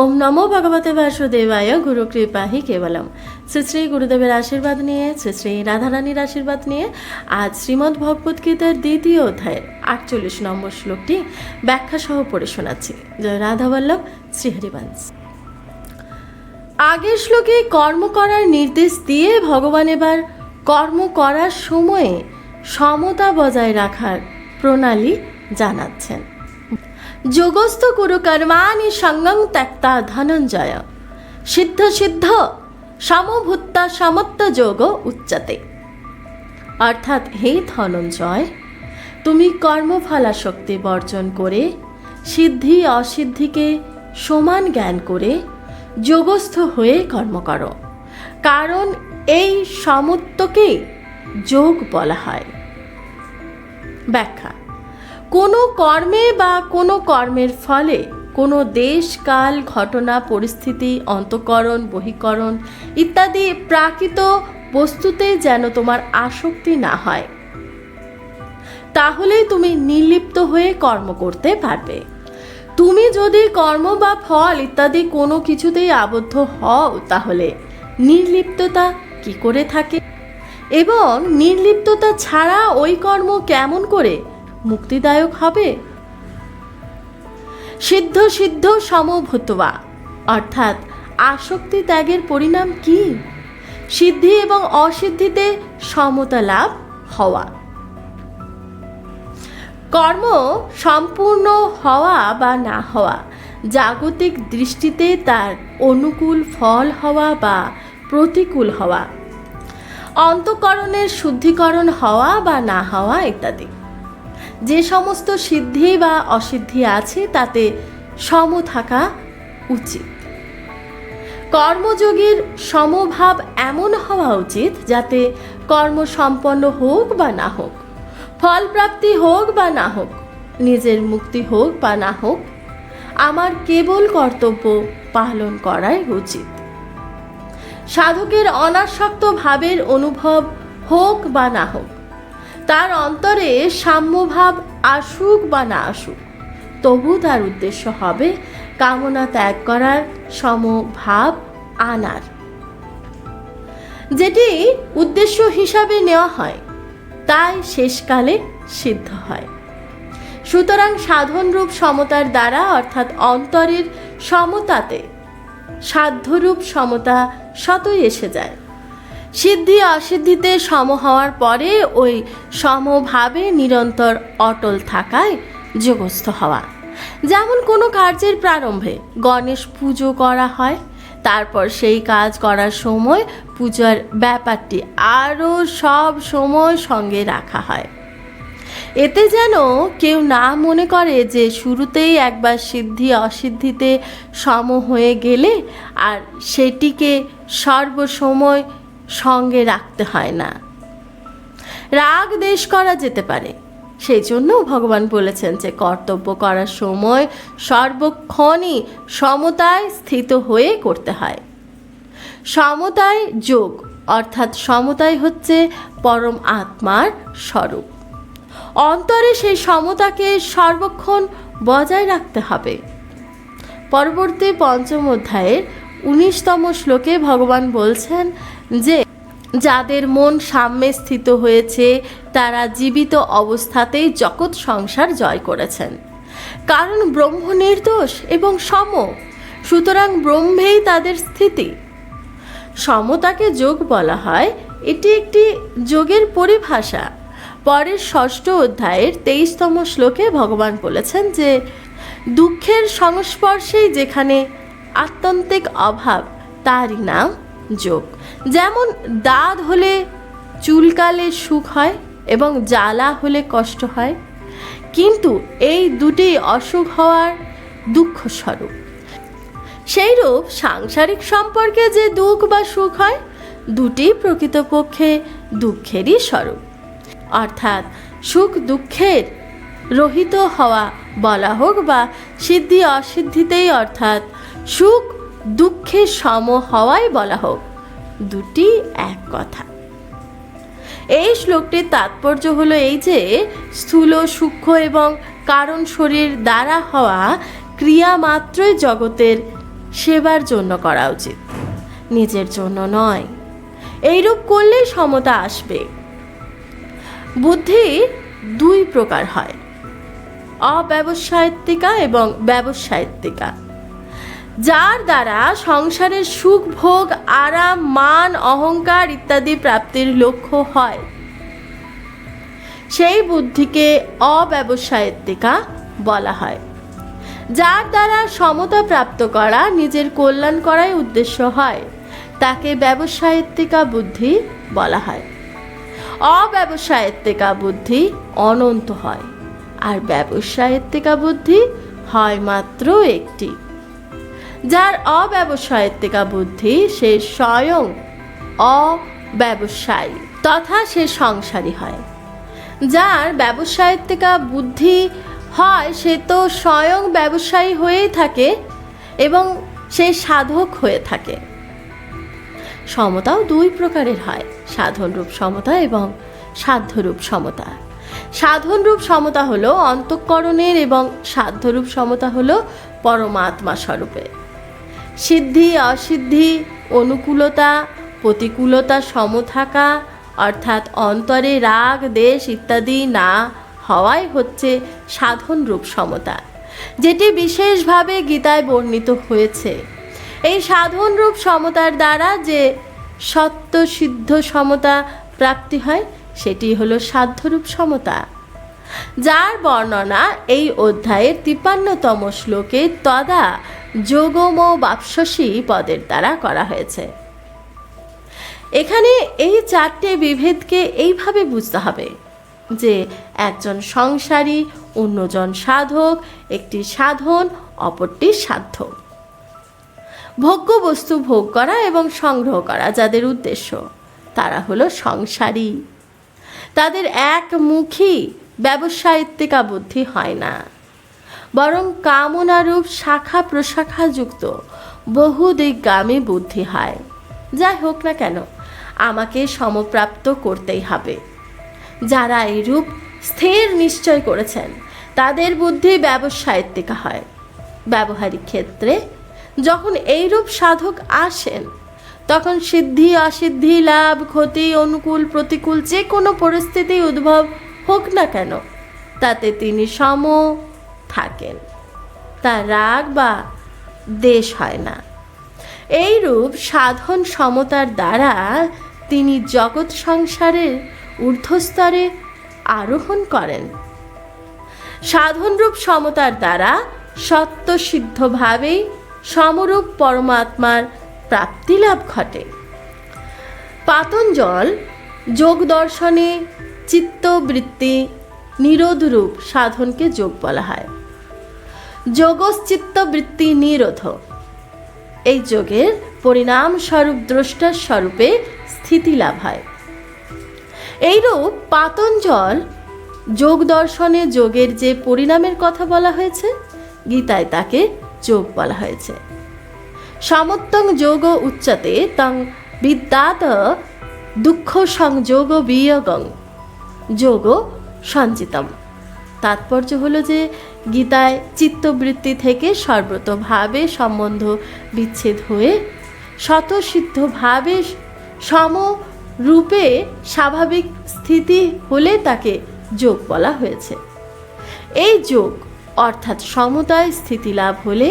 ওম নমো ভগবতে বাসুদেবায় গুরু কৃপাহি কেবলম। শ্রী শ্রী গুরুদেবের আশীর্বাদ নিয়ে, শ্রী শ্রী রাধারানীর আশীর্বাদ নিয়ে আজ শ্রীমদ্ ভগবত গীতার দ্বিতীয় অধ্যায়ের আটচল্লিশ নম্বর শ্লোকটি ব্যাখ্যা সহ পড়ে শোনাচ্ছি। জয় রাধা বল্লভ শ্রীহরিবংশ। আগের শ্লোকে কর্ম করার নির্দেশ দিয়ে ভগবান এবার কর্ম করার সময়ে সমতা বজায় রাখার প্রণালী জানাচ্ছেন। যোগস্থ কুরু কর্মাণি সঙ্গং ত্যক্তা ধনঞ্জয়। সিদ্ধ সিদ্ধ, সমভূত্তা সমত্ব যোগ উচ্চতে। অর্থাৎ হে ধনঞ্জয়, তুমি কর্মফলাশক্তি বর্জন করে, সিদ্ধি অসিদ্ধিকে সমান জ্ঞান করে যোগস্থ হয়ে কর্ম করো। কারণ এই সমত্বকেই যোগ বলা হয়। ব্যাখ্যা কোনো কর্মে বা কোনো কর্মের ফলে কোনো দেশ, কাল, ঘটনা, পরিস্থিতি, অন্তকরণ, বহিকরণ ইত্যাদি প্রাকৃত বস্তুতে যেন তোমার আসক্তি না হয়। তাহলেই তুমি নির্লিপ্ত হয়ে কর্ম করতে পারবে। তুমি যদি কর্ম বা ফল ইত্যাদি কোনো কিছুতেই আবদ্ধ হও, তাহলে নির্লিপ্ততা কি করে থাকে? এবং নির্লিপ্ততা ছাড়া ওই কর্ম কেমন করে মুক্তিদায়ক হবে? সিদ্ধ সিদ্ধ সমভূতবা অর্থাৎ আসক্তি ত্যাগের পরিণাম কি? সিদ্ধি এবং অসিদ্ধিতে সমতা লাভ হওয়া। কর্ম সম্পূর্ণ হওয়া বা না হওয়া, জাগতিক দৃষ্টিতে তার অনুকূল ফল হওয়া বা প্রতিকূল হওয়া, অন্তকরণের শুদ্ধিকরণ হওয়া বা না হওয়া ইত্যাদি। যে সমস্ত সিদ্ধি বা অসিদ্ধি আছে, তাতে সম থাকা উচিত। কর্মযোগীর সমভাব এমন হওয়া উচিত, যাতে কর্ম সম্পন্ন হোক বা না হোক, ফলপ্রাপ্তি হোক বা না হোক, নিজের মুক্তি হোক বা না হোক, আমার কেবল কর্তব্য পালন করাই উচিত। সাধকের অনাসক্ত ভাবের অনুভব হোক বা না হোক তার অন্তরে সাম্যভাব আসুক বা না আসুক, তবু তার উদ্দেশ্য হবে কামনা ত্যাগ করার সমভাব আনার। যেটি উদ্দেশ্য হিসাবে নেওয়া হয়, তাই শেষকালে সিদ্ধ হয়। সুতরাং সাধনরূপ সমতার দ্বারা, অর্থাৎ অন্তরের সমতাতে, সাধ্যরূপ সমতা শতই এসে যায়। সিদ্ধি অসিদ্ধিতে সম হওয়ার পরে ওই সমভাবে নিরন্তর অটল থাকায় যোগস্থ হওয়া। যেমন কোনো কার্যের প্রারম্ভে গণেশ পুজো করা হয়, তারপর সেই কাজ করার সময় পূজার ব্যাপারটি আরও সব সময় সঙ্গে রাখা হয়। এতে যেন কেউ না মনে করে যে শুরুতেই একবার সিদ্ধি অসিদ্ধিতে সম হয়ে গেলে আর সেটিকে সর্বসময় সঙ্গে রাখতে হয় না। রাগ দেশ করা যেতে পারে। সেই জন্য ভগবান বলেছেন যে, কর্তব্য করার সময় সর্বক্ষণই সমতায় স্থিত হয়ে করতে হয়। সমতায় যোগ, অর্থাৎ সমতাই হচ্ছে পরম আত্মার স্বরূপ। অন্তরে সেই সমতাকে সর্বক্ষণ বজায় রাখতে হবে। পরবর্তী পঞ্চম অধ্যায়ের উনিশতম শ্লোকে ভগবান বলছেন যে, যাদের মন সাম্যে স্থিত হয়েছে, তারা জীবিত অবস্থাতেই জগৎ সংসার জয় করেছেন। কারণ ব্রহ্ম নির্দোষ এবং সম, সুতরাং ব্রহ্মেই তাদের স্থিতি। সমতাকে যোগ বলা হয়, এটি একটি যোগের পরিভাষা। পরের ষষ্ঠ অধ্যায়ের তেইশতম শ্লোকে ভগবান বলেছেন যে, দুঃখের সংস্পর্শেই যেখানে আত্যন্তিক অভাব, তারই নাম যোগ। যেমন দাঁত হলে চুলকালে সুখ হয় এবং জ্বালা হলে কষ্ট হয়, কিন্তু এই দুটি অসুখ হওয়ার দুঃখ স্বরূপ। সেইরূপ সাংসারিক সম্পর্কে যে দুঃখ বা সুখ হয়, দুটি প্রকৃতপক্ষে দুঃখেরই স্বরূপ। অর্থাৎ সুখ দুঃখের রহিত হওয়া বলা হোক বা সিদ্ধি অসিদ্ধিতেই অর্থাৎ সুখ দুঃখের সম হওয়াই বলা হোক। দুটি এক কথা। এই শ্লোকটির তাৎপর্য হলো এই যে, স্থূল সূক্ষ্ম এবং কারণ শরীর দ্বারা হওয়া ক্রিয়া মাত্রই জগতের সেবার জন্য করা উচিত, নিজের জন্য নয়। এইরূপ করলেই সমতা আসবে। বুদ্ধি দুই প্রকার হয়। অব্যবসায়িকা এবং ব্যবসায়িকা, যার দ্বারা সংসারের সুখ, ভোগ, আরাম, মান, অহংকার ইত্যাদি প্রাপ্তির লক্ষ্য হয়। সেই বুদ্ধিকে অব্যবসায়িকা বলা হয়, যার দ্বারা সমতা প্রাপ্ত করা নিজের কল্যাণ করাই উদ্দেশ্য হয়, তাকে ব্যবসায়িত্বিকা বুদ্ধি বলা হয়। অব্যবসায়িকা বুদ্ধি অনন্ত হয়। আর ব্যবসায়িকা বুদ্ধি হয় মাত্র একটি, যার অব্যবসায়িকা বুদ্ধি সে স্বয়ং অব্যবসায়ী তথা সে সংসারী হয়। যার ব্যবসায়িকা বুদ্ধি হয় সে তো স্বয়ং ব্যবসায়ী হয়েই থাকে এবং সে সাধক হয়ে থাকে। সমতাও দুই প্রকারের হয়, সাধনরূপ সমতা এবং সাধ্যরূপ সমতা। সাধনরূপ সমতা হলো অন্তঃকরণের এবং সাধ্যরূপ সমতা হলো পরমাত্মা স্বরূপে। সিদ্ধি, অসিদ্ধি, অনুকূলতা, প্রতিকূলতা সম থাকা অর্থাৎ অন্তরে রাগ, দেশ ইত্যাদি না হওয়াই হচ্ছে সাধন রূপ সমতা, যেটি বিশেষভাবে গীতায় বর্ণিত হয়েছে। এই সাধন রূপ সমতার দ্বারা যে সত্য সিদ্ধ সমতা প্রাপ্তি হয় সেটি হলো সাধ্যরূপ সমতা, যার বর্ণনা এই অধ্যায়ের তিপ্পান্নতম শ্লোকে তদা যোগম বাপসী পদের দ্বারা করা হয়েছে। এখানে এই চারটে বিভেদকে এইভাবে বুঝতে হবে যে একজন সংসারী, অন্যজন সাধক, একটি সাধন, অপরটি সাধ্য। ভোগ্য বস্তু ভোগ করা এবং সংগ্রহ করা যাদের উদ্দেশ্য, তারা হলো সংসারী। তাদের একমুখী ব্যবসায়িত্বিকা বুদ্ধি হয় না। বরং কামনারূপ শাখা প্রশাখাযুক্ত বহুদিকগামী বুদ্ধি হয়। যাই হোক না কেন, আমাকে সমপ্রাপ্ত করতেই হবে। যারা এইরূপ স্থির নিশ্চয় করেছেন, তাদের বুদ্ধি ব্যবসায়িত্বিকা হয়। ব্যবহারিক ক্ষেত্রে যখন এইরূপ সাধক আসেন তখন সিদ্ধি অসিদ্ধি লাভ, ক্ষতি, অনুকূল, প্রতিকূল যে কোনো পরিস্থিতি উদ্ভব হোক না কেন, তাতে তিনি সম থাকেন। তার রাগ বা দেশ হয় না। এইরূপ সাধন সমতার দ্বারা তিনি জগৎ সংসারের ঊর্ধ্বস্তরে আরোহণ করেন। সাধনরূপ সমতার দ্বারা সত্যসিদ্ধভাবেই সমরূপ পরমাত্মার প্রাপ্তিলাভ ঘটে। পাতঞ্জল যোগ দর্শনে চিত্তবৃত্তি নিরোধরূপ সাধনকে যোগ বলা হয়। যোগশ্চিত্তবৃত্তি নিরোধ। এই যোগের পরিণাম স্বরূপ দ্রষ্টার স্বরূপে স্থিতি লাভ হয়। এইরূপ পাতঞ্জল যোগ দর্শনে যোগের যে পরিণামের কথা বলা হয়েছে, গীতায় তাকে যোগ বলা হয়েছে। সমত্তং যোগ উচ্চতে তং বিদ্যাত দুঃখ সংযোগ বিয়োগং। যোগ সঞ্চিতম। তাৎপর্য হলো যে গীতায় চিত্তবৃত্তি থেকে সর্বতভাবে সম্বন্ধ বিচ্ছেদ হয়ে স্বতঃসিদ্ধভাবে সমরূপে স্বাভাবিক স্থিতি হলে তাকে যোগ বলা হয়েছে। এই যোগ অর্থাৎ সমতায় স্থিতি লাভ হলে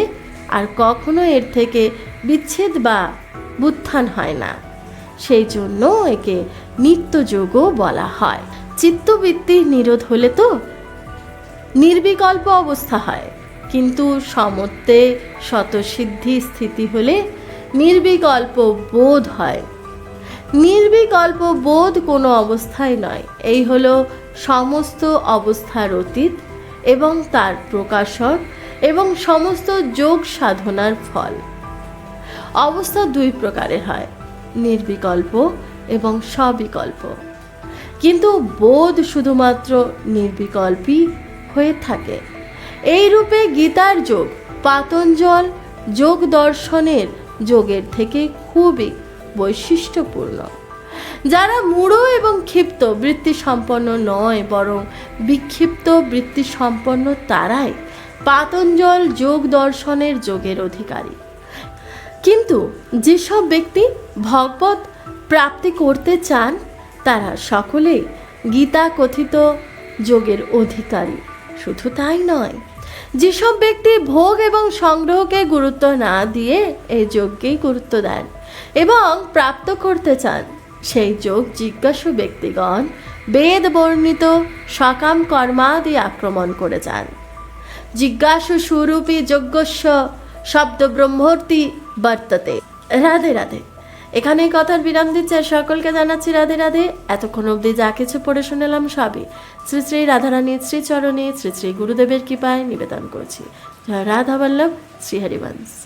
আর কখনো এর থেকে বিচ্ছেদ বা বুত্থান হয় না। সেই জন্য একে নিত্যযোগও বলা হয়। চিত্তবৃত্তির নিরোধ হলে তো নির্বিকল্প অবস্থা হয়। কিন্তু সমত্বে শতসিদ্ধি স্থিতি হলে নির্বিকল্প বোধ হয়। নির্বিকল্প বোধ কোনো অবস্থায় নয়। এই হলো সমস্ত অবস্থার অতীত এবং তার প্রকাশক এবং সমস্ত যোগ সাধনার ফল। অবস্থা দুই প্রকারের হয়, নির্বিকল্প এবং সবিকল্প। কিন্তু বোধ শুধুমাত্র নির্বিকল্পই হয়ে থাকে। এই রূপে গীতার যোগ পাতঞ্জল যোগ দর্শনের যোগের থেকে খুবই বৈশিষ্ট্যপূর্ণ। যারা মূঢ় এবং ক্ষিপ্ত বৃত্তি সম্পন্ন নয়, বরং বিক্ষিপ্ত বৃত্তি সম্পন্ন তারাই পাতঞ্জল যোগ দর্শনের যোগের অধিকারী। কিন্তু যেসব ব্যক্তি ভগবত প্রাপ্তি করতে চান, তারা সকলেই গীতা কথিত যোগের অধিকারী। শুধু তাই নয়, যেসব ব্যক্তি ভোগ এবং সংগ্রহকে গুরুত্ব না দিয়ে এই যোগকেই গুরুত্ব দেন এবং প্রাপ্ত করতে চান, সেই যোগ জিজ্ঞাসু ব্যক্তিগণ বেদ বর্ণিত সকাম কর্মাদি আক্রমণ করে যান। জিজ্ঞাসু স্বরূপী যজ্ঞস্য, শব্দ ব্রহ্মর্তি বর্ততে। রাধে রাধে। এখানে কথার বিরাম দিচ্ছে সকলকে জানাচ্ছি রাধে রাধে। এতক্ষণ অবধি যা কিছু পড়ে শুনেলাম সবই শ্রী শ্রী রাধারানীর শ্রীচরণে শ্রী শ্রী গুরুদেবের কৃপায় নিবেদন করছি। রাধা বল্লভ, শ্রী হরিবংশ।